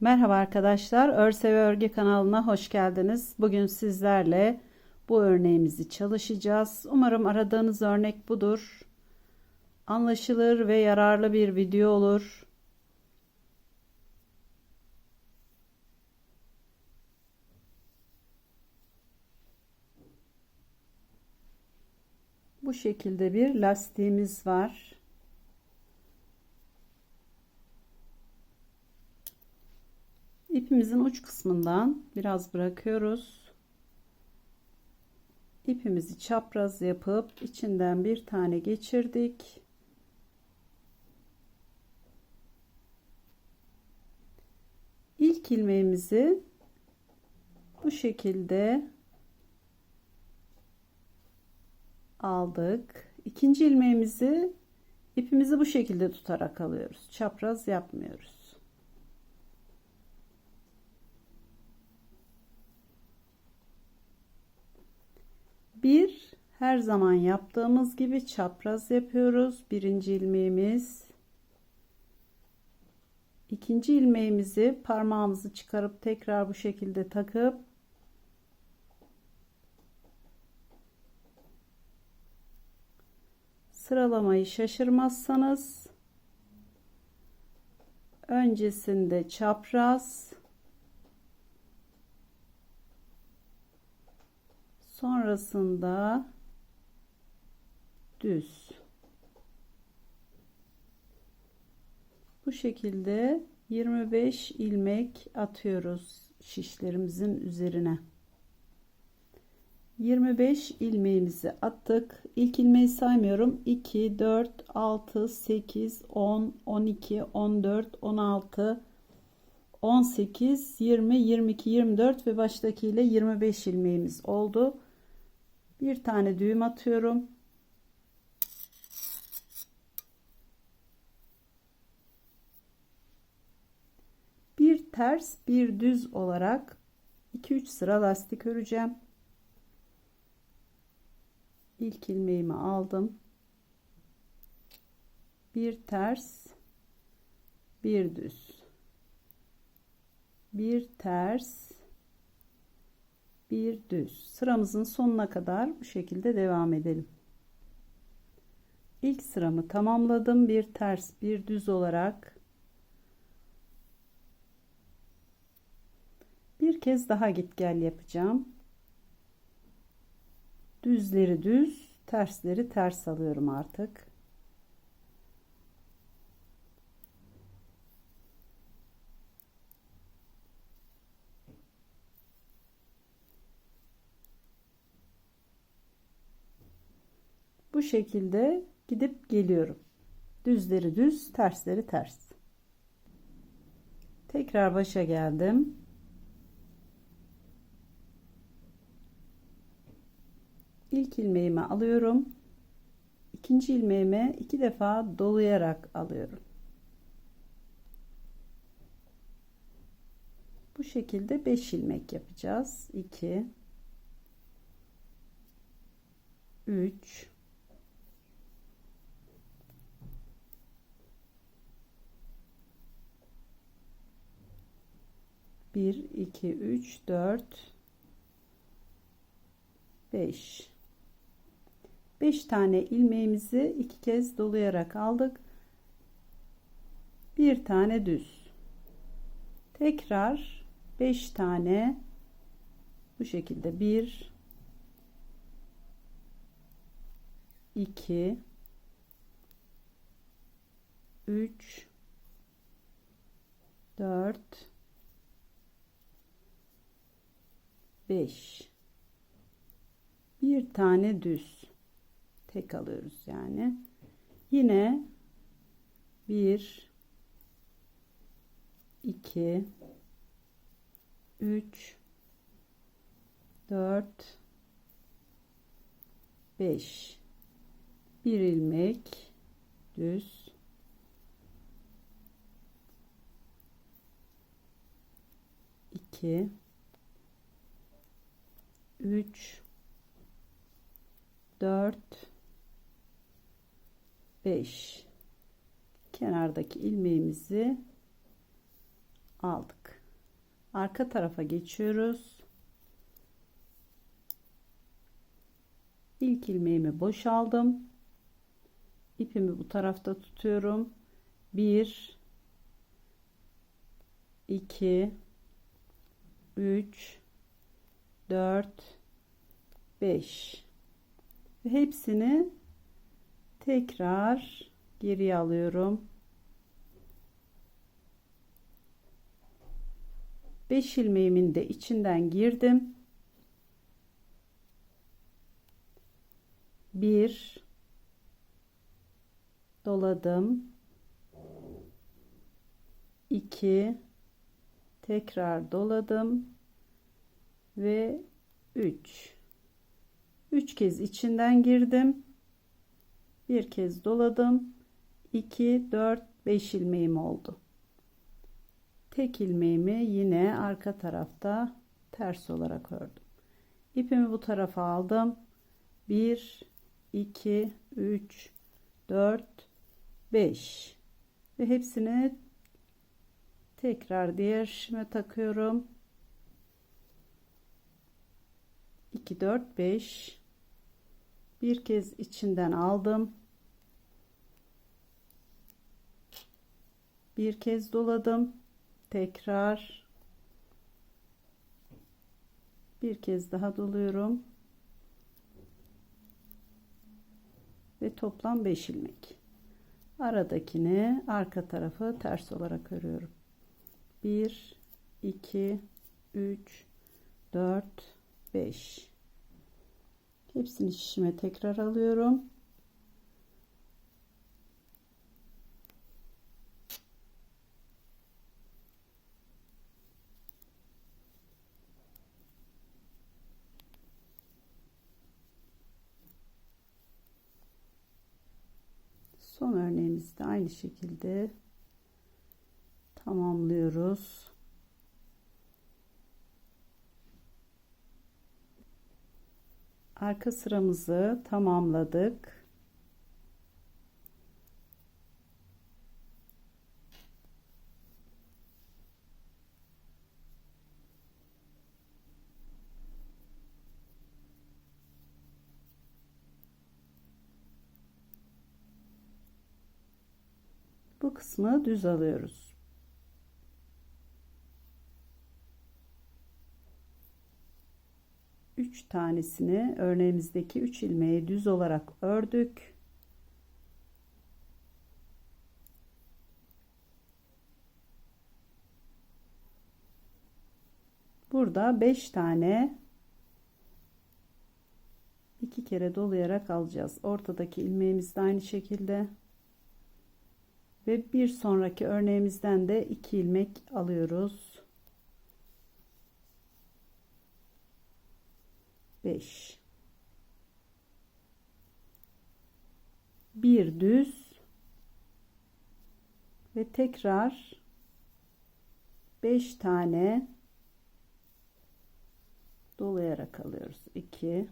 Merhaba arkadaşlar, Örse ve Örgü kanalına hoş geldiniz. Bugün sizlerle bu örneğimizi çalışacağız. Umarım aradığınız örnek budur. Anlaşılır ve yararlı bir video olur. Bu şekilde bir lastiğimiz var. İpimizin uç kısmından biraz bırakıyoruz. İpimizi çapraz yapıp içinden bir tane geçirdik. İlk ilmeğimizi bu şekilde aldık. İkinci ilmeğimizi ipimizi bu şekilde tutarak alıyoruz. Çapraz yapmıyoruz. Bir her zaman yaptığımız gibi çapraz yapıyoruz. Birinci ilmeğimiz. ikinci ilmeğimizi parmağımızı çıkarıp tekrar bu şekilde takıp sıralamayı şaşırmazsanız öncesinde çapraz sonrasında düz. Bu şekilde 25 ilmek atıyoruz şişlerimizin üzerine. 25 ilmeğimizi attık. İlk ilmeği saymıyorum. 2 4 6 8 10 12 14 16 18 20 22 24 ve baştakiyle 25 ilmeğimiz oldu bir tane düğüm atıyorum. Bir ters bir düz olarak 2-3 sıra lastik öreceğim. İlk ilmeğimi aldım. Bir ters bir düz. Bir ters bir düz. Sıramızın sonuna kadar bu şekilde devam edelim. İlk sıramı tamamladım. Bir ters bir düz olarak. Bir kez daha git gel yapacağım. Düzleri düz tersleri ters alıyorum artık bu şekilde gidip geliyorum. Düzleri düz tersleri ters. Tekrar başa geldim. İlk ilmeğimi alıyorum. İkinci ilmeğime iki defa dolayarak alıyorum. Bu şekilde 5 ilmek yapacağız. 2 3 1 2 3 4 5 5 tane ilmeğimizi iki kez dolayarak aldık. Bir tane düz. Tekrar 5 tane bu şekilde. 1 2 3 4 5 bir tane düz. Tek alıyoruz yani. Yine 1 2 3 4 5 bir ilmek düz. İki üç 4 5 kenardaki ilmeğimizi aldık arka tarafa geçiyoruz. İlk ilmeğimi boşaldım. İpimi bu tarafta tutuyorum. 1 2 3 4 5 ve hepsini tekrar geriye alıyorum. 5 ilmeğimin de içinden girdim. 1 doladım. 2 tekrar doladım ve 3 3 kez içinden girdim. Bir kez doladım. 2 4 5 ilmeğim oldu tek ilmeğimi yine arka tarafta ters olarak ördüm. İpimi bu tarafa aldım. 1 2 3 4 5 ve hepsini tekrar diğer şişime takıyorum. 2 4 5 bir kez içinden aldım. Bir kez doladım. Tekrar. Bir kez daha doluyorum. Ve toplam 5 ilmek. Aradakini arka tarafı ters olarak örüyorum. 1 2 3 4 5 hepsini şişime tekrar alıyorum Son örneğimizde aynı şekilde tamamlıyoruz. Arka sıramızı tamamladık. bu kısmı düz alıyoruz. Üç tanesini örneğimizdeki üç ilmeği düz olarak ördük. Burada beş tane iki kere dolayarak alacağız. Ortadaki ilmeğimiz de aynı şekilde ve bir sonraki örneğimizden de 2 ilmek alıyoruz 5 bir düz ve tekrar 5 tane dolayarak alıyoruz. 2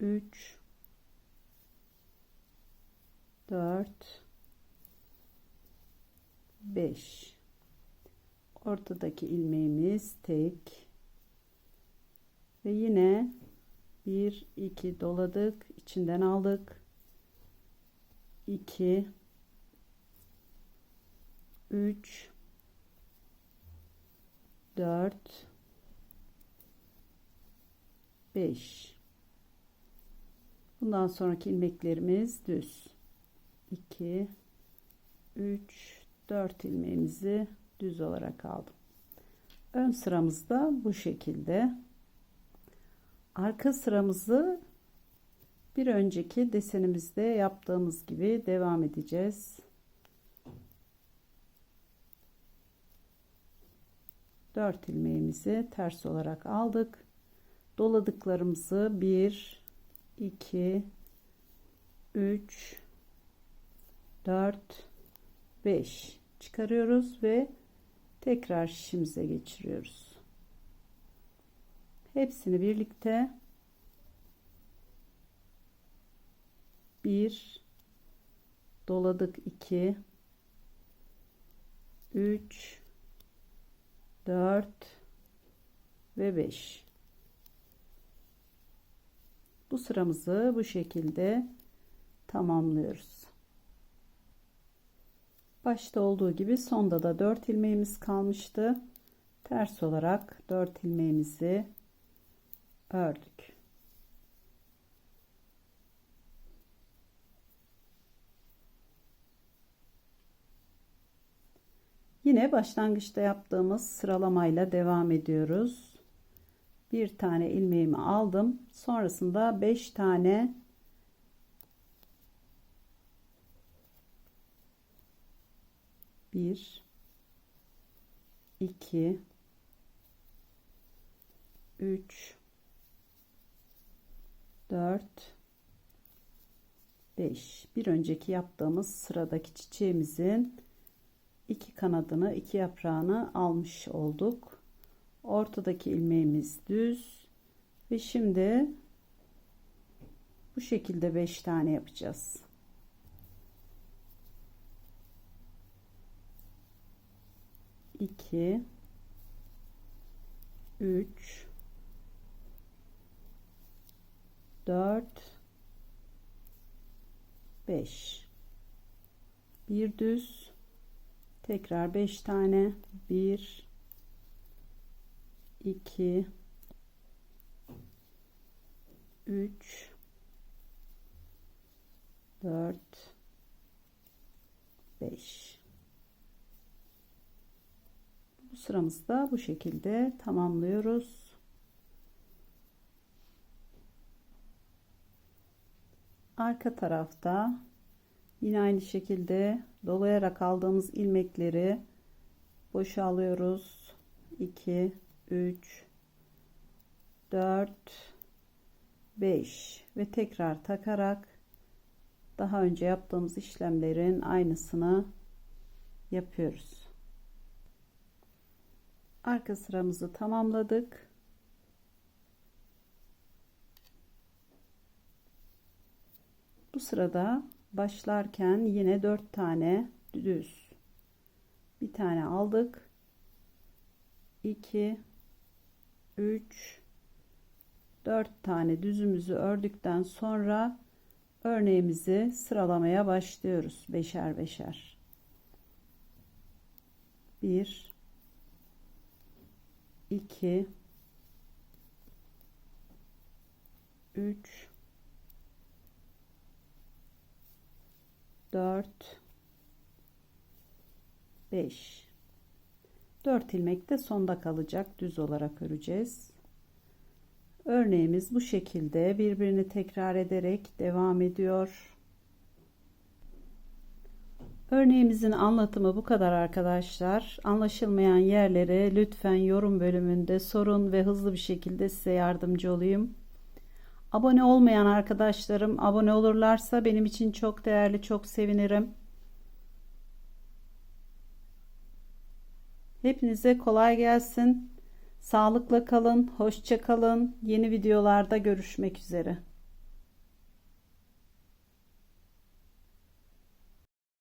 3 4 5 ortadaki ilmeğimiz tek ve yine 1 2 doladık içinden aldık 2 3 4 5 bundan sonraki ilmeklerimiz düz 2 3 4 ilmeğimizi düz olarak aldım. Ön sıramızda bu şekilde. Arka sıramızı bir önceki desenimizde yaptığımız gibi devam edeceğiz. 4 ilmeğimizi ters olarak aldık. Doladıklarımızı 1 2 3 4 5 çıkarıyoruz ve tekrar şişimize geçiriyoruz. Hepsini birlikte 1 doladık 2 3 4 ve 5 bu sıramızı bu şekilde tamamlıyoruz. Başta olduğu gibi sonda da 4 ilmeğimiz kalmıştı. Ters olarak 4 ilmeğimizi ördük Yine başlangıçta yaptığımız sıralamayla devam ediyoruz. Bir tane ilmeğimi aldım. Sonrasında 5 tane bir, iki, üç, dört, beş. Bir önceki yaptığımız sıradaki çiçeğimizin iki kanadını iki yaprağını almış olduk. Ortadaki ilmeğimiz düz ve şimdi bu şekilde 5 tane yapacağız. İki. Üç dört beş. Bir düz tekrar 5 tane. 1 2 3 4 5 bu sıramızda bu şekilde tamamlıyoruz arka tarafta Yine aynı şekilde dolayarak aldığımız ilmekleri boşalıyoruz. 2 3 4 5 ve tekrar takarak daha önce yaptığımız işlemlerin aynısını yapıyoruz. Arka sıramızı tamamladık. Bu sırada başlarken yine dört tane düz. Bir tane aldık. 2 3 4 tane düzümüzü ördükten sonra örneğimizi sıralamaya başlıyoruz beşer beşer. 1 2 3 4 5 4 ilmek de sonda kalacak. Düz olarak öreceğiz. Örneğimiz bu şekilde. Birbirini tekrar ederek devam ediyor. Örneğimizin anlatımı bu kadar arkadaşlar. Anlaşılmayan yerlere lütfen yorum bölümünde sorun ve hızlı bir şekilde size yardımcı olayım Abone olmayan arkadaşlarım abone olurlarsa benim için çok değerli, çok sevinirim. Hepinize kolay gelsin. Sağlıkla kalın, hoşça kalın. Yeni videolarda görüşmek üzere.